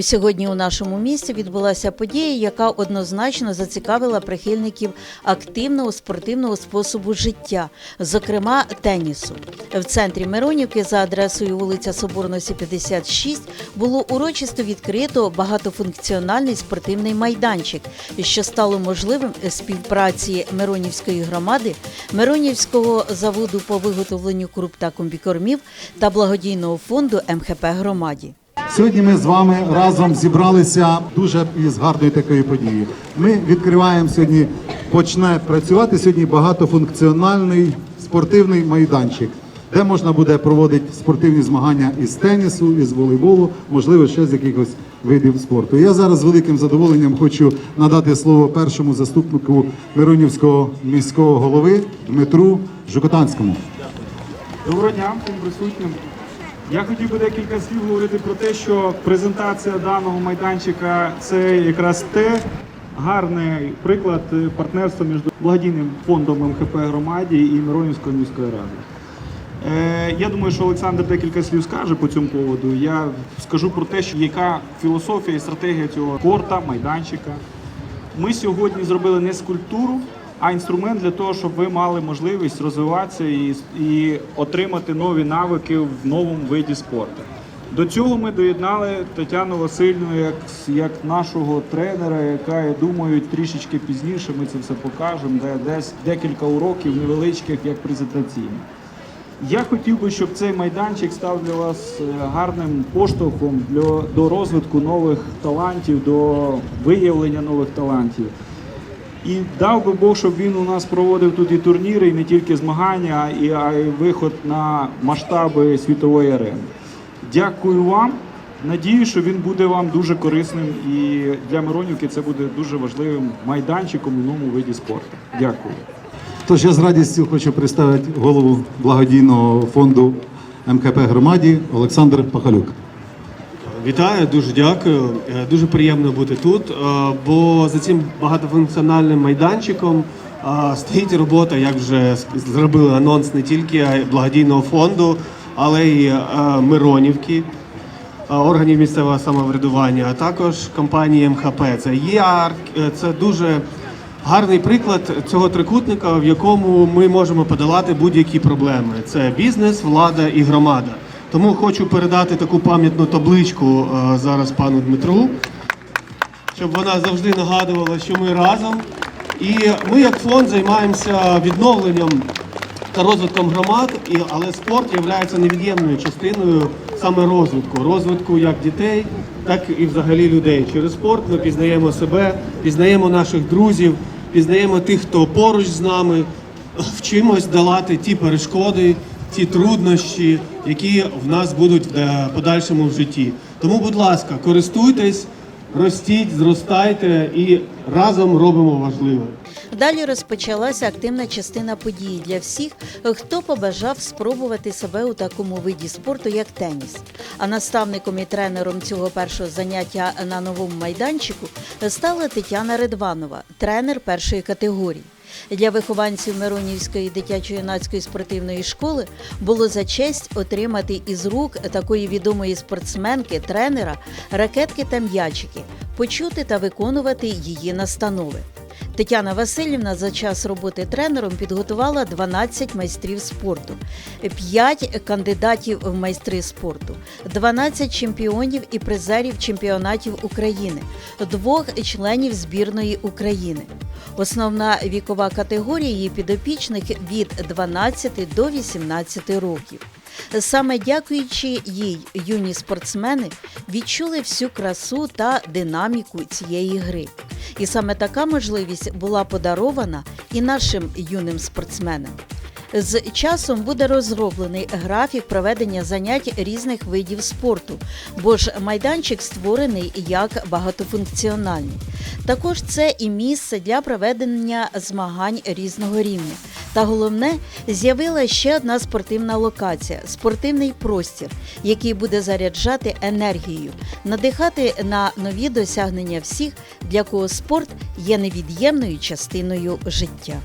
Сьогодні у нашому місті відбулася подія, яка однозначно зацікавила прихильників активного спортивного способу життя, зокрема тенісу. В центрі Миронівки за адресою вулиця Соборності 56 було урочисто відкрито багатофункціональний спортивний майданчик, що стало можливим співпраці Миронівської громади, Миронівського заводу по виготовленню круп та комбікормів та благодійного фонду МХП громаді. Сьогодні ми з вами разом зібралися дуже із гарної такої події. Ми відкриваємо сьогодні, почне працювати сьогодні багатофункціональний спортивний майданчик, де можна буде проводити спортивні змагання із тенісу, із волейболу, можливо, ще з якихось видів спорту. Я зараз з великим задоволенням хочу надати слово першому заступнику Миронівського міського голови Дмитру Жукотанському. Доброго дня всім присутнім. Я хотів би декілька слів говорити про те, що презентація даного майданчика це якраз те гарний приклад партнерства між благодійним фондом МХП громаді і Миронівською міською радою. Е, Я думаю, що Олександр декілька слів скаже по цьому поводу. Я скажу про те, що яка філософія і стратегія цього корта, майданчика. Ми сьогодні зробили не скульптуру, а інструмент для того, щоб ви мали можливість розвиватися і, і отримати нові навики в новому виді спорту. До цього ми доєднали Тетяну Васильівну як, як нашого тренера, яка, я думаю, трішечки пізніше ми це все покажемо, де десь декілька уроків невеличких, як презентаційні. Я хотів би, щоб цей майданчик став для вас е, гарним поштовхом для, до розвитку нових талантів, до виявлення нових талантів. І дав би Бог, щоб він у нас проводив тут і турніри, і не тільки змагання, і, а й виход на масштаби світової арени. Дякую вам. Надію, що він буде вам дуже корисним і для Миронівки це буде дуже важливим майданчиком у новому виді спорту. Дякую. Тож я з радістю хочу представити голову благодійного фонду МКП громаді Олександр Пахалюк. Вітаю, дуже дякую. Е, Дуже приємно бути тут. е, Бо за цим багатофункціональним майданчиком е, стоїть робота, як вже зробили анонс не тільки благодійного фонду, але й Миронівки, органів місцевого самоврядування, а також компанії МХП. Це е, це дуже гарний приклад цього трикутника, в якому ми можемо подолати будь-які проблеми. Це бізнес, влада і громада. Тому хочу передати таку пам'ятну табличку е, зараз пану Дмитру, щоб вона завжди нагадувала, що ми разом. І ми, як фонд, займаємося відновленням та розвитком громад, але спорт є невід'ємною частиною саме розвитку, розвитку як дітей, так і взагалі людей. Через спорт ми пізнаємо себе, пізнаємо наших друзів, пізнаємо тих, хто поруч з нами, вчимось долати ті перешкоди, ті труднощі, які в нас будуть в е, подальшому в житті. Тому, будь ласка, користуйтесь, ростіть, зростайте і разом робимо важливе. Далі розпочалася активна частина події для всіх, хто побажав спробувати себе у такому виді спорту, як теніс. А наставником і тренером цього першого заняття на новому майданчику стала Тетяна Редванова, тренер першої категорії. Для вихованців Миронівської дитячо-юнацької спортивної школи було за честь отримати із рук такої відомої спортсменки, тренера, ракетки та м'ячики, почути та виконувати її настанови. Тетяна Васильівна за час роботи тренером підготувала 12 майстрів спорту, 5 кандидатів в майстри спорту, 12 чемпіонів і призерів чемпіонатів України, двох членів збірної України. Основна вікова категорія її підопічних від 12 до 18 років. Саме дякуючи їй, юні спортсмени відчули всю красу та динаміку цієї гри. І саме така можливість була подарована і нашим юним спортсменам. З часом буде розроблений графік проведення занять різних видів спорту, бо ж майданчик створений як багатофункціональний. Також це і місце для проведення змагань різного рівня. Та головне, з'явилася ще одна спортивна локація спортивний простір, який буде заряджати енергією, надихати на нові досягнення всіх, для кого спорт є невід'ємною частиною життя.